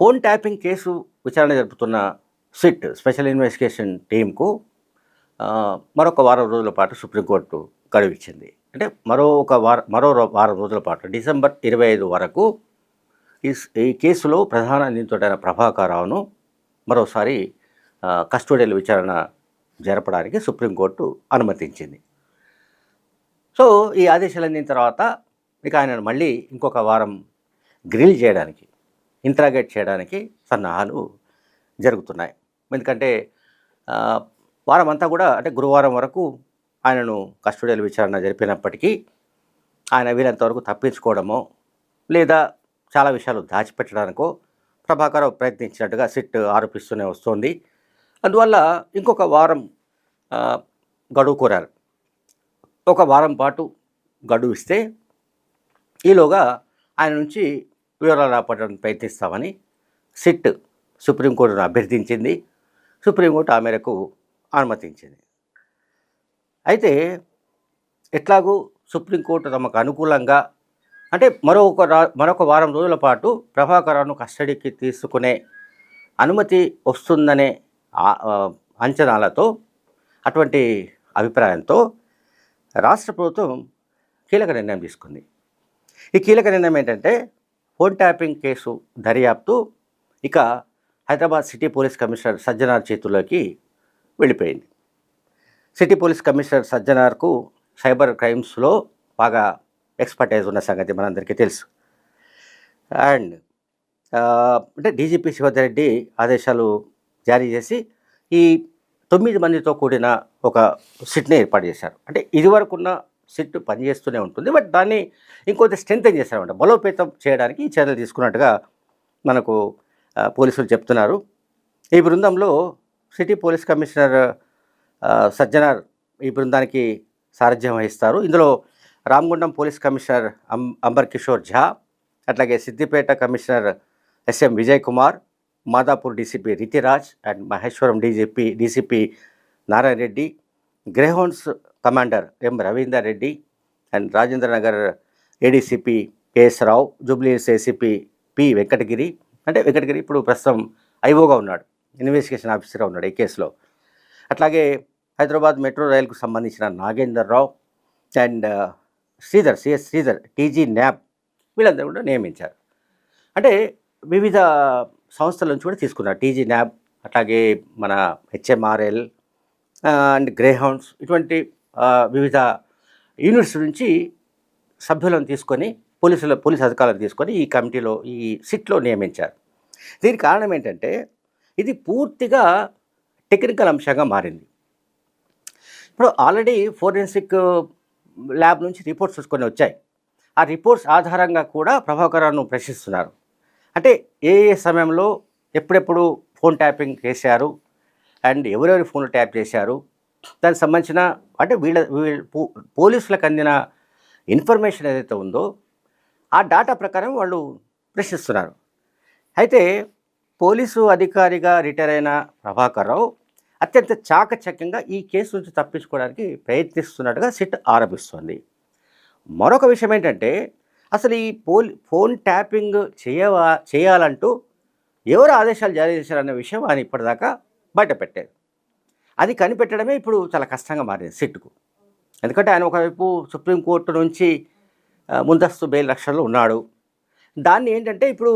Phone tapping case విచారణ జరుపుతున్న SIT special investigation టీంకు మరొక వారం రోజుల పాటు సుప్రీంకోర్టు గడువిచ్చింది అంటే మరో ఒక వారం మరో వారం రోజుల పాటు డిసెంబర్ ఇరవై ఐదు వరకు ఈ ఈ కేసులో ప్రధాన నిందితుడైన ప్రభాకరరావును మరోసారి కస్టోడియల్ విచారణ జరపడానికి సుప్రీంకోర్టు అనుమతించింది. సో ఈ ఆదేశాలు అందిన తర్వాత ఇక ఆయనను మళ్ళీ ఇంకొక వారం గ్రిల్ చేయడానికి ఇంట్రాగేట్ చేయడానికి సన్నాహాలు జరుగుతున్నాయి. ఎందుకంటే వారం అంతా కూడా అంటే గురువారం వరకు ఆయనను కస్టడీలో విచారణ జరిపినప్పటికీ ఆయన వీలంతవరకు తప్పించుకోవడమో లేదా చాలా విషయాలు దాచిపెట్టడానికో ప్రభాకర్ ప్రయత్నించినట్టుగా సిట్ ఆరోపిస్తూనే వస్తోంది. అందువల్ల ఇంకొక వారం గడువు కోరారు. ఒక వారం పాటు గడువు ఇస్తే ఈలోగా ఆయన నుంచి వివరాలు రాపడానికి ప్రయత్నిస్తామని సిట్ సుప్రీంకోర్టును అభ్యర్థించింది. సుప్రీంకోర్టు ఆ మేరకు అనుమతించింది. అయితే ఎట్లాగూ సుప్రీంకోర్టు తమకు అనుకూలంగా అంటే మరొక మరొక వారం రోజుల పాటు ప్రభాకరను కస్టడీకి తీసుకునే అనుమతి వస్తుందనే అంచనాలతో అటువంటి అభిప్రాయంతో రాష్ట్ర ప్రభుత్వం కీలక నిర్ణయం తీసుకుంది. ఈ కీలక నిర్ణయం ఏంటంటే ఫోన్ ట్యాపింగ్ కేసు దర్యాప్తు. ఇక Hyderabad city police commissioner Sajjanar చేతుల్లోకి వెళ్ళిపోయింది. సిటీ పోలీస్ కమిషనర్ సజ్జనార్కు సైబర్ క్రైమ్స్లో బాగా ఎక్స్పర్టైజ్ ఉన్న సంగతి మనందరికీ తెలుసు. అండ్ అంటే డీజీపీ శివధరెడ్డి ఆదేశాలు జారీ చేసి ఈ తొమ్మిది మందితో కూడిన ఒక సిట్ని ఏర్పాటు చేశారు. అంటే ఇదివరకున్న సిట్ పనిచేస్తూనే ఉంటుంది. బట్ దాన్ని ఇంకొంత స్ట్రెంథెన్ చేశారన్నమాట. బలోపేతం చేయడానికి ఈ చర్యలు తీసుకున్నట్టుగా మనకు పోలీసులు చెప్తున్నారు. ఈ బృందంలో సిటీ పోలీస్ కమిషనర్ సజ్జనార్ ఈ బృందానికి సారథ్యం వహిస్తారు. ఇందులో రామగుండం పోలీస్ కమిషనర్ అం అంబర్ కిషోర్ ఝా అట్లాగే Siddipet commissioner S M Vijay Kumar Madhapur DCP Ritiraj and Maheshwaram DGP DCP Narayana Reddy Greyhounds commander M Ravinder Reddy and Rajendra Nagar ADCP K S Rao Jubilees ACP P. Venkatagiri. అంటే వెంకటగిరి ఇప్పుడు ప్రస్తుతం ఐఓగా ఉన్నాడు. Investigation ఆఫీసర్గా ఉన్నాడు ఈ కేసులో. అట్లాగే Hyderabad metro రైలుకు సంబంధించిన Nagender Rao and Sridhar C S Sridhar TG NAB వీళ్ళందరూ కూడా నియమించారు. అంటే వివిధ సంస్థల నుంచి కూడా తీసుకున్నారు టీజీ న్యాబ్ అట్లాగే మన హెచ్ఎంఆర్ఎల్ అండ్ గ్రేహౌండ్స్ ఇటువంటి వివిధ యూనిట్స్ నుంచి సభ్యులను తీసుకొని పోలీసుల పోలీస్ అధికారులను తీసుకొని ఈ కమిటీలో ఈ సిట్లో నియమించారు. దీనికి కారణం ఏంటంటే ఇది పూర్తిగా టెక్నికల్ అంశంగా మారింది. ఇప్పుడు ఆల్రెడీ ఫోరెన్సిక్ ల్యాబ్ నుంచి రిపోర్ట్స్ చూసుకొని వచ్చాయి. ఆ రిపోర్ట్స్ ఆధారంగా కూడా ప్రభాకరాన్ని ప్రశ్నిస్తున్నారు. అంటే ఏ ఏ సమయంలో ఎప్పుడెప్పుడు ఫోన్ ట్యాపింగ్ చేశారు? అండ్ ఎవరెవరి ఫోన్లు ట్యాప్ చేశారు? దానికి సంబంధించిన అంటే వీళ్ళ వీళ్ళ పో- పోలీసులకు అందిన ఇన్ఫర్మేషన్ ఏదైతే ఉందో ఆ డాటా ప్రకారం వాళ్ళు ప్రశ్నిస్తున్నారు. అయితే పోలీసు అధికారిగా రిటైర్ అయిన ప్రభాకర్ రావు అత్యంత చాకచక్యంగా ఈ కేసు నుంచి తప్పించుకోవడానికి ప్రయత్నిస్తున్నట్టుగా సిట్ ఆరోపిస్తోంది. మరొక విషయం ఏంటంటే అసలు ఈ పోల్ ఫోన్ ట్యాపింగ్ చేయవా చేయాలంటూ ఎవరు ఆదేశాలు జారీ చేశారన్న విషయం ఆయన ఇప్పటిదాకా బయట పెట్టారు అది కనిపెట్టడమే ఇప్పుడు చాలా కష్టంగా మారింది సిట్కు ఎందుకంటే ఆయన ఒకవైపు సుప్రీంకోర్టు నుంచి ముందస్తు బెయిల్ రక్షణలో ఉన్నాడు. దాన్ని ఏంటంటే ఇప్పుడు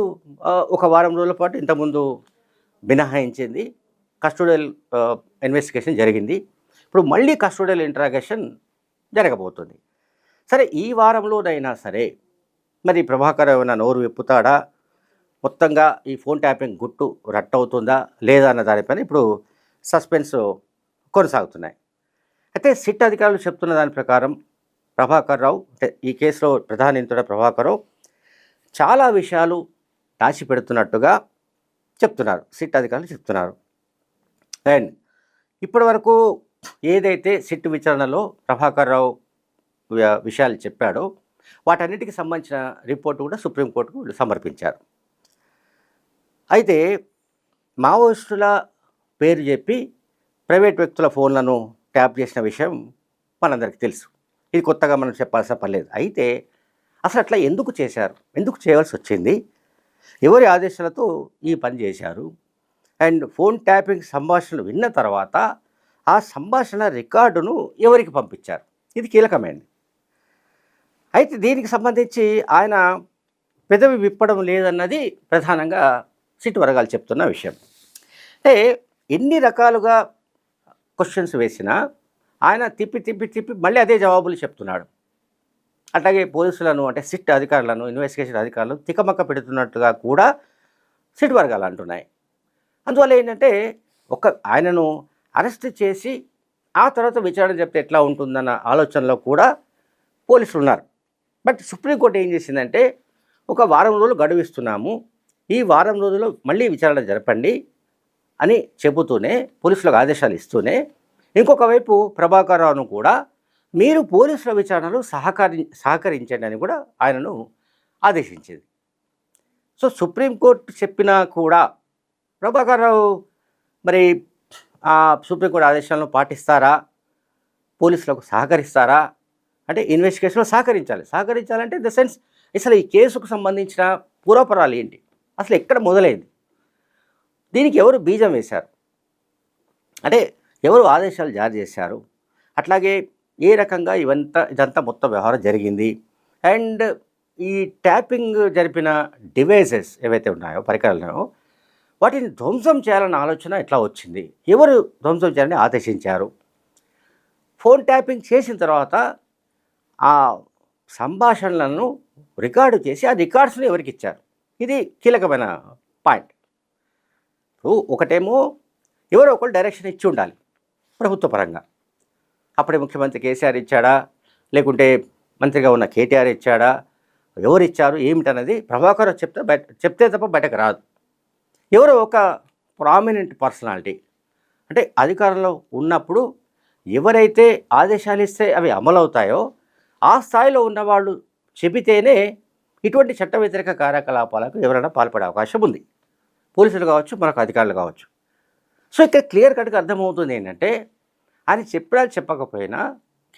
ఒక వారం రోజుల పాటు ఇంతకుముందు మినహాయించింది. కస్టోడియల్ ఇన్వెస్టిగేషన్ జరిగింది. ఇప్పుడు మళ్ళీ కస్టోడియల్ ఇంట్రాగేషన్ జరగబోతుంది. సరే ఈ వారంలోనైనా సరే మరి ప్రభాకర్ ఏమైనా నోరు విప్పుతాడా? మొత్తంగా ఈ ఫోన్ ట్యాపింగ్ గుట్టు రట్టవుతుందా? లేదా అన్న దానిపైన ఇప్పుడు సస్పెన్స్ కొనసాగుతున్నాయి. అయితే సిట్ అధికారులు చెప్తున్న దాని ప్రకారం ప్రభాకర్ రావు అంటే ఈ కేసులో ప్రధాన నిందితుడ ప్రభాకర్ రావు చాలా విషయాలు దాచిపెడుతున్నట్టుగా చెప్తున్నారు. సిట్ అధికారులు చెప్తున్నారు. అండ్ ఇప్పటి వరకు ఏదైతే సిట్ విచారణలో ప్రభాకర్ రావు విషయాలు చెప్పాడో వాటన్నిటికి సంబంధించిన రిపోర్టు కూడా సుప్రీంకోర్టుకు సమర్పించారు. అయితే మావోయిస్టుల పేరు చెప్పి ప్రైవేట్ వ్యక్తుల ఫోన్లను ట్యాప్ చేసిన విషయం మనందరికీ తెలుసు. ఇది కొత్తగా మనం చెప్పాల్సిన పర్లేదు అయితే అసలు అట్లా ఎందుకు చేశారు? ఎందుకు చేయవలసి వచ్చింది? ఎవరి ఆదేశాలతో ఈ పని చేశారు? అండ్ ఫోన్ ట్యాపింగ్ సంభాషణలు విన్న తర్వాత ఆ సంభాషణ రికార్డును ఎవరికి పంపించారు? ఇది కీలకమైనది అయితే దీనికి సంబంధించి ఆయన పెదవి విప్పడం లేదన్నది ప్రధానంగా సిట్ వర్గాలు చెప్తున్న విషయం. అంటే ఎన్ని రకాలుగా క్వశ్చన్స్ వేసినా ఆయన తిప్పి తిప్పి తిప్పి మళ్ళీ అదే జవాబులు చెప్తున్నాడు. అట్లాగే పోలీసులను అంటే సిట్ అధికారులను ఇన్వెస్టిగేషన్ అధికారులను తికమక్క పెడుతున్నట్టుగా కూడా సిట్ వర్గాలు అంటున్నాయి. అందువల్ల ఏంటంటే ఒక ఆయనను అరెస్ట్ చేసి ఆ తర్వాత విచారణ చెప్తే ఎట్లా ఉంటుందన్న ఆలోచనలో కూడా పోలీసులు ఉన్నారు. బట్ సుప్రీంకోర్టు ఏం చేసిందంటే ఒక వారం రోజులు గడువిస్తున్నాము. ఈ వారం రోజుల్లో మళ్ళీ విచారణ జరపండి. అని చెబుతూనే పోలీసులకు ఆదేశాలు ఇస్తూనే ఇంకొక వైపు ప్రభాకర్ రావును కూడా మీరు పోలీసుల విచారణలు సహకరి సహకరించండి అని కూడా ఆయనను ఆదేశించింది. సో సుప్రీంకోర్టు చెప్పినా కూడా ప్రభాకర్ రావు మరి ఆ సుప్రీంకోర్టు ఆదేశాలను పాటిస్తారా? పోలీసులకు సహకరిస్తారా? అంటే ఇన్వెస్టిగేషన్లో సహకరించాలి. సహకరించాలంటే ద సెన్స్ అసలు ఈ కేసుకు సంబంధించిన పూర్వపరాలు ఏంటి? అసలు ఎక్కడ మొదలైంది? దీనికి ఎవరు బీజం వేశారు? అంటే ఎవరు ఆదేశాలు జారీ చేశారు? అట్లాగే ఏ రకంగా ఇవంతా ఇదంతా మొత్తం వ్యవహారం జరిగింది? అండ్ ఈ ట్యాపింగ్ జరిపిన డివైసెస్ ఏవైతే ఉన్నాయో పరికరాలు ఉన్నాయో వాటిని ధ్వంసం చేయాలన్న ఆలోచన ఎట్లా వచ్చింది? ఎవరు ధ్వంసం చేయాలని ఆదేశించారు? ఫోన్ ట్యాపింగ్ చేసిన తర్వాత ఆ సంభాషణలను రికార్డు చేసి ఆ రికార్డ్స్ని ఎవరికి ఇచ్చారు? ఇది కీలకమైన పాయింట్. ఒకటేమో ఎవరో ఒకరు డైరెక్షన్ ఇచ్చి ఉండాలి ప్రభుత్వ పరంగా. అప్పుడే ముఖ్యమంత్రి కేసీఆర్ ఇచ్చాడా? లేకుంటే మంత్రిగా ఉన్న కేటీఆర్ ఇచ్చాడా? ఎవరు ఇచ్చారు? ఏమిటన్నది ప్రభాకర్ చెప్తే బయట చెప్తే తప్ప బయటకు రాదు. ఎవరో ఒక ప్రామినెంట్ పర్సనాలిటీ అంటే అధికారంలో ఉన్నప్పుడు ఎవరైతే ఆదేశాలు ఇస్తే అవి అమలవుతాయో ఆ స్థాయిలో ఉన్నవాళ్ళు చెబితేనే ఇటువంటి చట్ట వ్యతిరేక కార్యకలాపాలకు ఎవరైనా పాల్పడే అవకాశం ఉంది. పోలీసులు కావచ్చు మరొక అధికారులు కావచ్చు. సో ఇక్కడ క్లియర్ కట్గా అర్థమవుతుంది ఏంటంటే ఆయన చెప్పడా చెప్పకపోయినా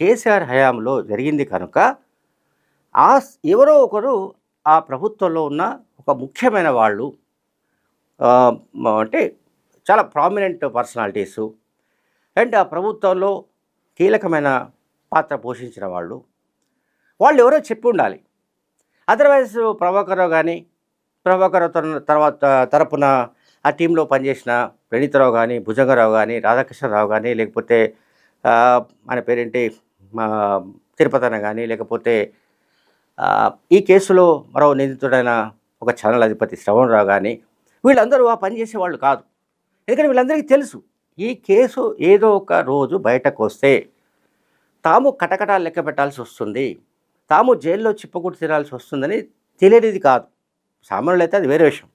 కేసీఆర్ హయాంలో జరిగింది కనుక ఆ ఎవరో ఒకరు ఆ ప్రభుత్వంలో ఉన్న ఒక ముఖ్యమైన వాళ్ళు అంటే చాలా ప్రామినెంట్ పర్సనాలిటీసు అండ్ ఆ ప్రభుత్వంలో కీలకమైన పాత్ర పోషించిన వాళ్ళు వాళ్ళు ఎవరో చెప్పి ఉండాలి. అదర్వైజ్ ప్రభాకర్రావు కానీ ప్రభాకర్ తర్వాత తరపున ఆ టీంలో పనిచేసిన ప్రణీతరావు కానీ భుజంగరావు కానీ రాధాకృష్ణరావు కానీ లేకపోతే మన ఆయన పేరేంటి తిరుపతన కానీ లేకపోతే ఈ కేసులో మరో నిందితుడైన ఒక ఛానల్ అధిపతి శ్రవణరావు కానీ వీళ్ళందరూ ఆ పని చేసేవాళ్ళు కాదు. ఎందుకంటే వీళ్ళందరికీ తెలుసు ఈ కేసు ఏదో ఒక రోజు బయటకు వస్తే తాము కటకటాలు లెక్క పెట్టాల్సి వస్తుంది తాము జైల్లో చిప్పకుట్టు తినాల్సి వస్తుందని తెలియనిది కాదు. సామాన్యులు అయితే అది వేరే విషయం.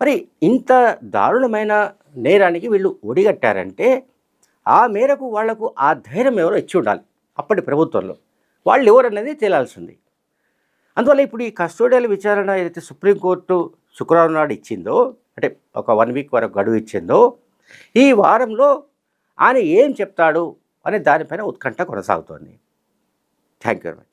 మరి ఇంత దారుణమైన నేరానికి వీళ్ళు ఒడిగట్టారంటే ఆ మేరకు వాళ్ళకు ఆ ధైర్యం ఎవరో ఇచ్చి ఉండాలి అప్పటి ప్రభుత్వంలో. వాళ్ళు ఎవరన్నది తేలాల్సింది. అందువల్ల ఇప్పుడు ఈ కస్టోడియల్ విచారణ ఏదైతే సుప్రీంకోర్టు శుక్రవారం నాడు ఇచ్చిందో అంటే ఒక వన్ వీక్ వరకు గడువు ఇచ్చిందో ఈ వారంలో ఆయన ఏం చెప్తాడు అనే దానిపైన ఉత్కంఠ కొనసాగుతోంది. Thank you very much